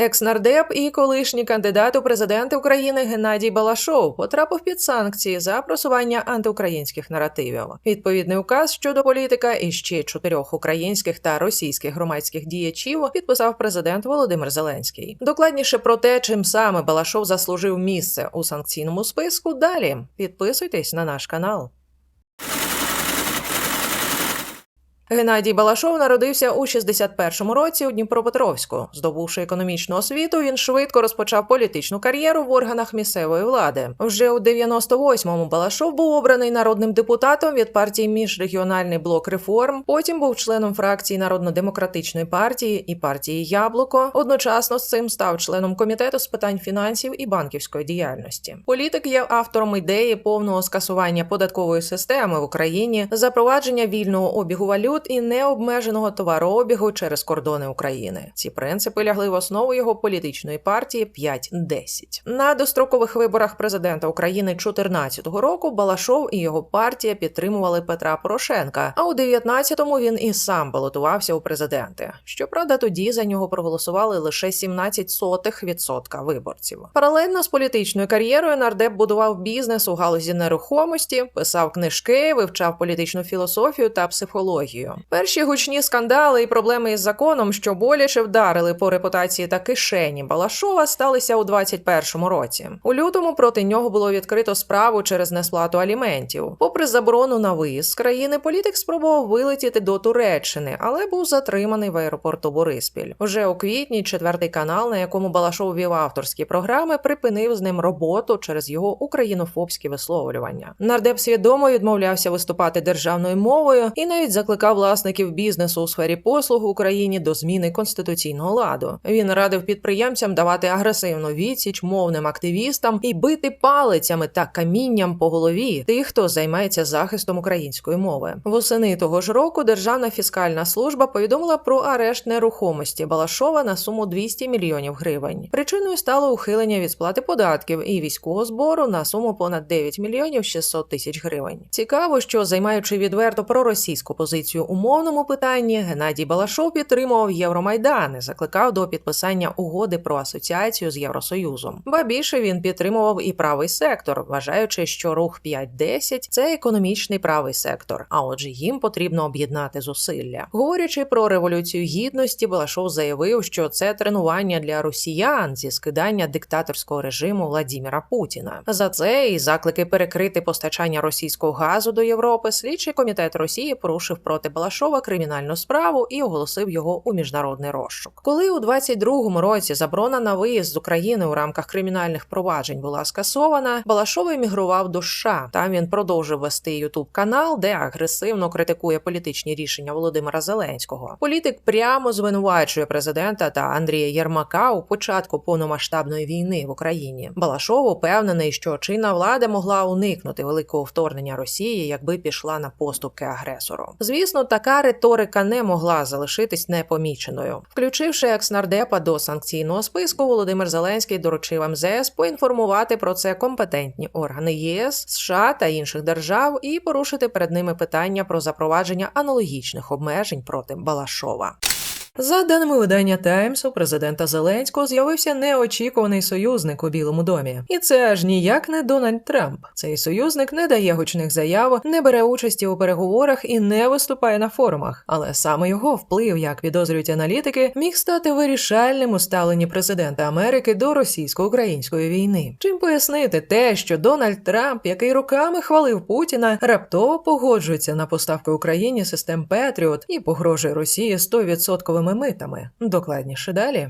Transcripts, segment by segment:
Екс-нардеп і колишній кандидат у президенти України Геннадій Балашов потрапив під санкції за просування антиукраїнських наративів. Відповідний указ щодо політика і ще чотирьох українських та російських громадських діячів підписав президент Володимир Зеленський. Докладніше про те, чим саме Балашов заслужив місце у санкційному списку. Далі підписуйтесь на наш канал. Геннадій Балашов народився у 61-му році у Дніпропетровську. Здобувши економічну освіту, він швидко розпочав політичну кар'єру в органах місцевої влади. Вже у 98-му Балашов був обраний народним депутатом від партії Міжрегіональний блок реформ. Потім був членом фракції Народно-демократичної партії і партії Яблуко. Одночасно з цим став членом комітету з питань фінансів і банківської діяльності. Політик є автором ідеї повного скасування податкової системи в Україні, запровадження вільного обігу валют і необмеженого товарообігу через кордони України. Ці принципи лягли в основу його політичної партії 5-10. На дострокових виборах президента України 2014 року Балашов і його партія підтримували Петра Порошенка. А у 19-му він і сам балотувався у президенти. Щоправда, тоді за нього проголосували лише 17% виборців. Паралельно з політичною кар'єрою нардеп будував бізнес у галузі нерухомості, писав книжки, вивчав політичну філософію та психологію. Перші гучні скандали і проблеми із законом, що боляче вдарили по репутації та кишені Балашова, сталися у 21-му році. У лютому проти нього було відкрито справу через несплату аліментів. Попри заборону на виїзд з країни, політик спробував вилетіти до Туреччини, але був затриманий в аеропорту Бориспіль. Уже у квітні четвертий канал, на якому Балашов вів авторські програми, припинив з ним роботу через його українофобські висловлювання. Нардеп свідомо відмовлявся виступати державною мовою і навіть закликав власників бізнесу у сфері послуг в Україні до зміни конституційного ладу. Він радив підприємцям давати агресивну відсіч мовним активістам і бити палицями та камінням по голові тих, хто займається захистом української мови. Восени того ж року Державна фіскальна служба повідомила про арешт нерухомості Балашова на суму 200 мільйонів гривень. Причиною стало ухилення від сплати податків і військового збору на суму понад 9 мільйонів 600 тисяч гривень. Цікаво, що займаючи відверто проросійську позицію у мовному питанні, Геннадій Балашов підтримував Євромайдан і закликав до підписання угоди про асоціацію з Євросоюзом. Ба більше він підтримував і правий сектор, вважаючи, що рух 5-10 – це економічний правий сектор. А отже, їм потрібно об'єднати зусилля. Говорячи про революцію гідності, Балашов заявив, що це тренування для росіян зі скидання диктаторського режиму Владіміра Путіна. За це і заклики перекрити постачання російського газу до Європи. Слідчий комітет Росії порушив проти Балашова кримінальну справу і оголосив його у міжнародний розшук. Коли у 22-му році заборона на виїзд з України у рамках кримінальних проваджень була скасована, Балашов емігрував до США. Там він продовжив вести ютуб канал, де агресивно критикує політичні рішення Володимира Зеленського. Політик прямо звинувачує президента та Андрія Єрмака у початку повномасштабної війни в Україні. Балашов упевнений, що чинна влада могла уникнути великого вторгнення Росії, якби пішла на поступки агресору. Звісно, така риторика не могла залишитись непоміченою. Включивши екс-нардепа до санкційного списку, Володимир Зеленський доручив МЗС поінформувати про це компетентні органи ЄС, США та інших держав і порушити перед ними питання про запровадження аналогічних обмежень проти Балашова. За даними видання Таймс, у президента Зеленського з'явився неочікуваний союзник у Білому домі, і це аж ніяк не Дональд Трамп. Цей союзник не дає гучних заяв, не бере участі у переговорах і не виступає на форумах. Але саме його вплив, як підозрюють аналітики, міг стати вирішальним у ставленні президента Америки до російсько-української війни. Чим пояснити те, що Дональд Трамп, який роками хвалив Путіна, раптово погоджується на поставки Україні систем Петріот і погрожує Росії 100% митами. Докладніше далі.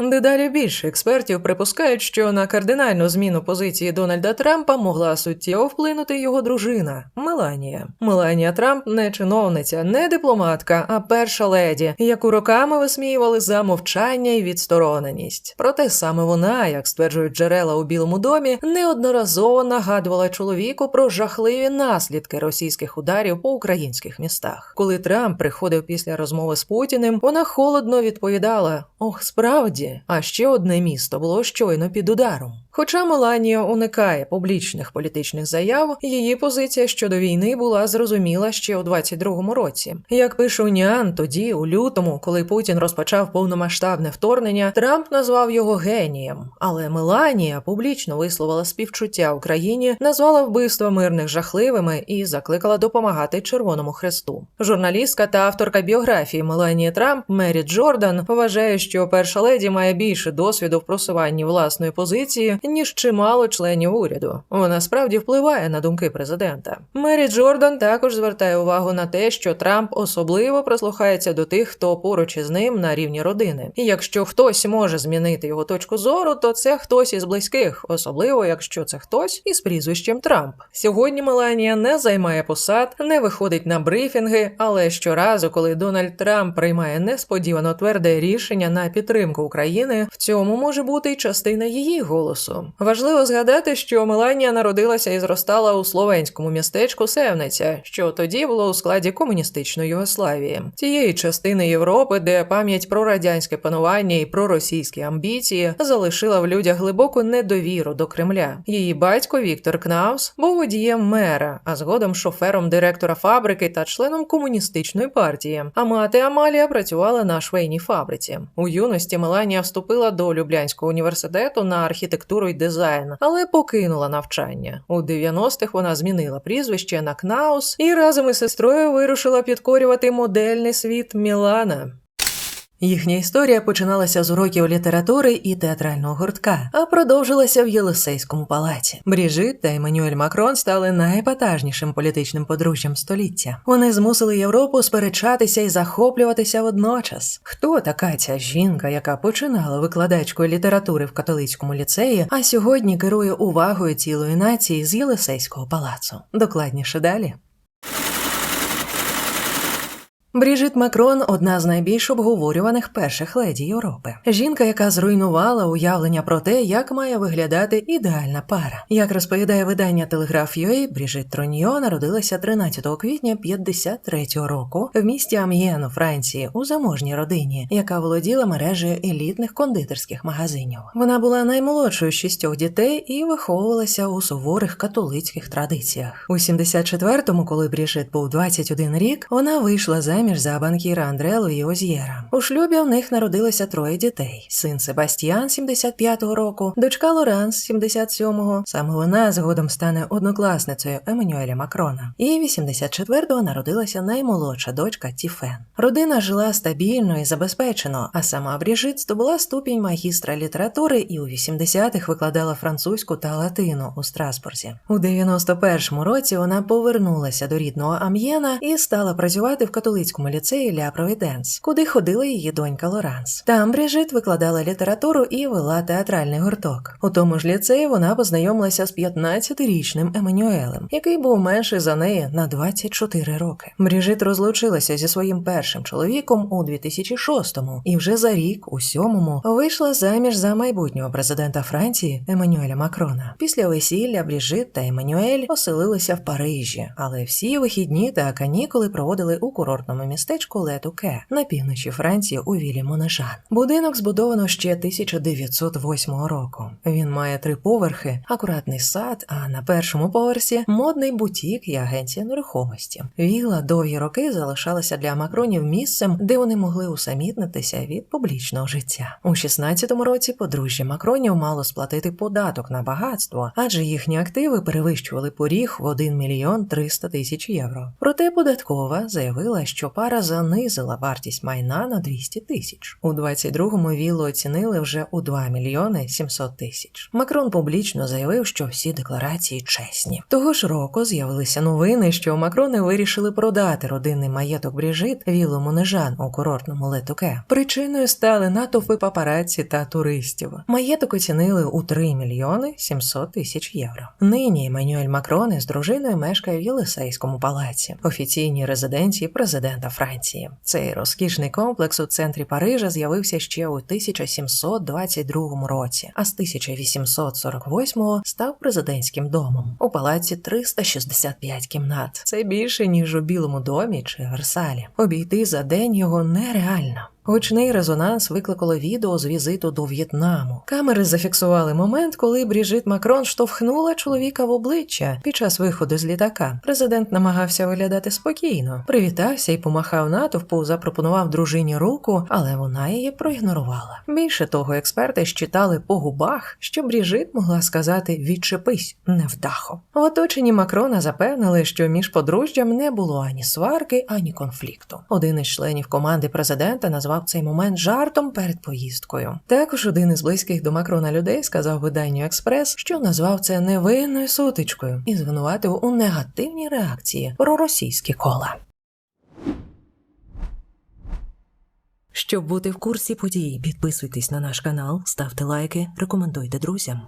Дедалі більше експертів припускають, що на кардинальну зміну позиції Дональда Трампа могла суттєво вплинути його дружина Меланія. Меланія Трамп не чиновниця, не дипломатка, а перша леді, яку роками висміювали за мовчання і відстороненість. Проте саме вона, як стверджують джерела у Білому домі, неодноразово нагадувала чоловіку про жахливі наслідки російських ударів по українських містах. Коли Трамп приходив після розмови з Путіним, вона холодно відповідала: Ох, справді. А ще одне місто було щойно під ударом. Хоча Меланія уникає публічних політичних заяв, її позиція щодо війни була зрозуміла ще у 22-му році. Як пише Уніан, тоді, у лютому, коли Путін розпочав повномасштабне вторгнення, Трамп назвав його генієм. Але Меланія публічно висловила співчуття Україні, назвала вбивства мирних жахливими і закликала допомагати Червоному Хресту. Журналістка та авторка біографії Меланії Трамп Мері Джордан вважає, що перша леді має більше досвіду в просуванні власної позиції ніж чимало членів уряду. Вона справді впливає на думки президента. Мері Джордан також звертає увагу на те, що Трамп особливо прислухається до тих, хто поруч із ним на рівні родини. І якщо хтось може змінити його точку зору, то це хтось із близьких, особливо якщо це хтось із прізвищем Трамп. Сьогодні Меланія не займає посад, не виходить на брифінги, але щоразу, коли Дональд Трамп приймає несподівано тверде рішення на підтримку України, в цьому може бути й частина її голосу. Важливо згадати, що Меланія народилася і зростала у словенському містечку Севниця, що тоді було у складі комуністичної Югославії, тієї частини Європи, де пам'ять про радянське панування і про російські амбіції залишила в людях глибоку недовіру до Кремля. Її батько Віктор Кнаус був водієм мера, а згодом шофером директора фабрики та членом комуністичної партії. А мати Амалія працювала на швейній фабриці. У юності Меланія вступила до Люблянського університету на архітектуру і дизайн, але покинула навчання. У 90-х вона змінила прізвище на Кнаус і разом із сестрою вирушила підкорювати модельний світ Мілана. Їхня історія починалася з уроків літератури і театрального гуртка, а продовжилася в Єлисейському палаці. Бріжит та Еммануель Макрон стали найепатажнішим політичним подружжям століття. Вони змусили Європу сперечатися і захоплюватися водночас. Хто така ця жінка, яка починала викладачкою літератури в католицькому ліцеї, а сьогодні керує увагою цілої нації з Єлисейського палацу? Докладніше далі. Бріжит Макрон одна з найбільш обговорюваних перших леді Європи. Жінка, яка зруйнувала уявлення про те, як має виглядати ідеальна пара. Як розповідає видання Телеграф UA, Бріжит Троньо народилася 13 квітня 53-го року в місті Ам'єн у Франції у заможній родині, яка володіла мережею елітних кондитерських магазинів. Вона була наймолодшою з шістьох дітей і виховувалася у суворих католицьких традиціях. У 74-му, коли Бріжит був 21 рік, вона вийшла заміж за банкіра Андре Луї Озьєра. У шлюбі в них народилося троє дітей: син Себастьян 75-го року, дочка Лоранс 77-го. Саме вона згодом стане однокласницею Еммануеля Макрона. І 84-го народилася наймолодша дочка Тіфен. Родина жила стабільно і забезпечено, а сама Бріжит здобула ступінь магістра літератури і у 80-х викладала французьку та латину у Страсбурзі. У 91-му році вона повернулася до рідного Ам'єна і стала працювати в католицькому ліцеї Ля Провіденс, куди ходила її донька Лоранс. Там Бріжит викладала літературу і вела театральний гурток. У тому ж ліцеї вона познайомилася з 15-річним Еммануелем, який був менший за неї на 24 роки. Бріжит розлучилася зі своїм першим чоловіком у 2006-му і вже за рік, у 7-му, вийшла заміж за майбутнього президента Франції Еммануеля Макрона. Після весілля Бріжит та Еммануель оселилися в Парижі, але всі вихідні та канікули проводили у курортному містечку Летуке на півночі Франції у Вілі Монежан. Будинок збудовано ще 1908 року. Він має три поверхи, акуратний сад, а на першому поверсі модний бутік і агенція нерухомості. Віла довгі роки залишалася для макронів місцем, де вони могли усамітнитися від публічного життя. У 16-му році подружжя Макронів мало сплатити податок на багатство, адже їхні активи перевищували поріг в 1 мільйон 300 тисяч євро. Проте податкова заявила, що пара занизила вартість майна на 200 тисяч. У 22-му віллу оцінили вже у 2 мільйони 700 тисяч. Макрон публічно заявив, що всі декларації чесні. Того ж року з'явилися новини, що Макрони вирішили продати родинний маєток Бріжит віллу Монежан у курортному Летуке. Причиною стали натовпи папараці та туристів. Маєток оцінили у 3 мільйони 700 тисяч євро. Нині Еммануель Макрон з дружиною мешкає в Єлисейському палаці, офіційній резиденції президента Франції. Цей розкішний комплекс у центрі Парижа з'явився ще у 1722 році, а з 1848 став президентським домом. У палаці 365 кімнат. Це більше ніж у Білому домі чи Версалі. Обійти за день його нереально. Гучний резонанс викликало відео з візиту до В'єтнаму. Камери зафіксували момент, коли Бріжит Макрон штовхнула чоловіка в обличчя під час виходу з літака. Президент намагався виглядати спокійно, привітався і помахав натовпу, запропонував дружині руку, але вона її проігнорувала. Більше того, експерти щитали по губах, що Бріжит могла сказати відчепись невдахо. В оточенні Макрона запевнили, що між подружжям не було ані сварки, ані конфлікту. Один із членів команди президента назвав цей момент жартом перед поїздкою. Також один із близьких до Макрона людей сказав виданню Експрес, що назвав це невинною сутичкою і звинуватив у негативній реакції проросійські кола. Щоб бути в курсі подій, підписуйтесь на наш канал, ставте лайки, рекомендуйте друзям.